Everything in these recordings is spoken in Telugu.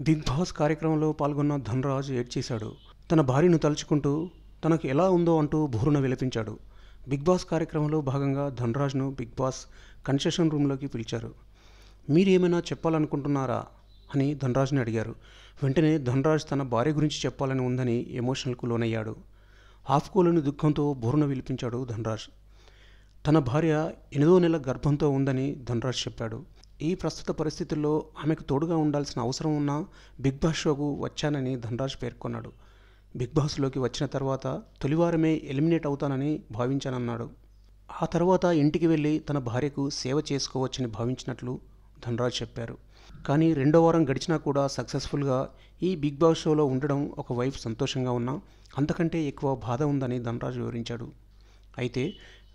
బిగ్ బాస్ కార్యక్రమంలో పాల్గొన్న ధనరాజ్ ఏడ్చేశాడు తన భార్యను తలుచుకుంటూ తనకు ఎలా ఉందో అంటూ బూరున విలపించాడు. బిగ్ బాస్ కార్యక్రమంలో భాగంగా ధనరాజ్ను బిగ్ బాస్ కన్సెషన్ రూమ్లోకి పిలిచారు. మీరేమైనా చెప్పాలనుకుంటున్నారా? అని ధనరాజ్ని అడిగారు. వెంటనే ధనరాజ్ తన భార్య గురించి చెప్పాలని ఉందని ఎమోషనల్కు లోనయ్యాడు. ఆఫ్కోలోని దుఃఖంతో బూరున విలిపించాడు ధనరాజ్. తన భార్య ఎనిమిదో నెల గర్భంతో ఉందని ధనరాజ్ చెప్పాడు. ఈ ప్రస్తుత పరిస్థితుల్లో ఆమెకు తోడుగా ఉండాల్సిన అవసరం ఉన్నా బిగ్ బాస్ షోకు వచ్చానని ధనరాజ్ పేర్కొన్నాడు. బిగ్ బాస్లోకి వచ్చిన తర్వాత తొలివారమే ఎలిమినేట్ అవుతానని భావించానన్నాడు. ఆ తర్వాత ఇంటికి వెళ్ళి తన భార్యకు సేవ చేసుకోవచ్చని భావించినట్లు ధనరాజ్ చెప్పారు. కానీ రెండో వారం గడిచినా కూడా సక్సెస్ఫుల్గా ఈ బిగ్ బాస్ షోలో ఉండడం ఒక వైపు సంతోషంగా ఉన్నా అంతకంటే ఎక్కువ బాధ ఉందని ధనరాజ్ వివరించాడు. అయితే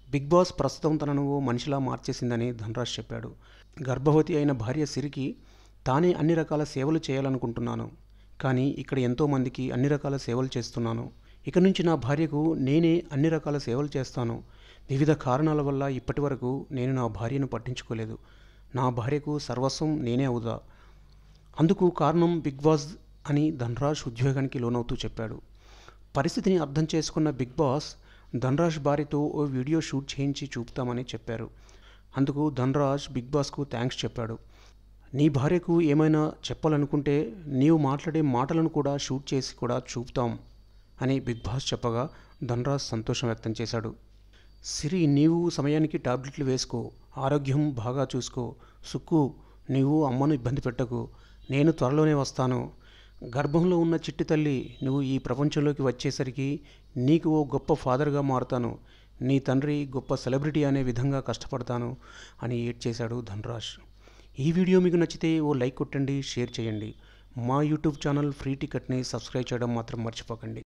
బిగ్ బాస్ ప్రస్తుతం తనను ఓ మనిషిలా మార్చేసిందని ధనరాజ్ చెప్పాడు. గర్భవతి అయిన భార్య సిరికి తానే అన్ని రకాల సేవలు చేయాలనుకుంటున్నాను. కానీ ఇక్కడ ఎంతోమందికి అన్ని రకాల సేవలు చేస్తున్నాను. ఇక నుంచి నా భార్యకు నేనే అన్ని రకాల సేవలు చేస్తాను. వివిధ కారణాల వల్ల ఇప్పటి వరకు నేను నా భార్యను పట్టించుకోలేదు. నా భార్యకు సర్వస్వం నేనే అవుదా? అందుకు కారణం బిగ్ బాస్ అని ధనరాజ్ ఉద్యోగానికి లోనవుతూ చెప్పాడు. పరిస్థితిని అర్థం చేసుకున్న బిగ్ బాస్ ధనరాజ్ భార్యతో ఓ వీడియో షూట్ చేయించి చూపుతామని చెప్పారు. అందుకు ధనరాజ్ బిగ్ బాస్కు థ్యాంక్స్ చెప్పాడు. నీ భార్యకు ఏమైనా చెప్పాలనుకుంటే నీవు మాట్లాడే మాటలను కూడా షూట్ చేసి కూడా చూపుతాం అని బిగ్ బాస్ చెప్పగా ధనరాజ్ సంతోషం వ్యక్తం చేశాడు. సిరి నీవు సమయానికి టాబ్లెట్లు వేసుకో ఆరోగ్యం బాగా చూసుకో. సుక్కు నీవు అమ్మను ఇబ్బంది పెట్టకు. నేను త్వరలోనే వస్తాను. గర్భంలో ఉన్న చిట్టి తల్లి నువ్వు ఈ ప్రపంచంలోకి వచ్చేసరికి నీకు ఓ గొప్ప ఫాదర్గా మారుతాను. నీ తండ్రి గొప్ప సెలబ్రిటీ అనే విధంగా కష్టపడతాను అని ఏడ్ చేశాడు ధనరాజ్. ఈ వీడియో మీకు నచ్చితే ఓ లైక్ కొట్టండి షేర్ చేయండి. మా యూట్యూబ్ ఛానల్ ఫ్రీ టికెట్ని సబ్స్క్రైబ్ చేయడం మాత్రం మర్చిపోకండి.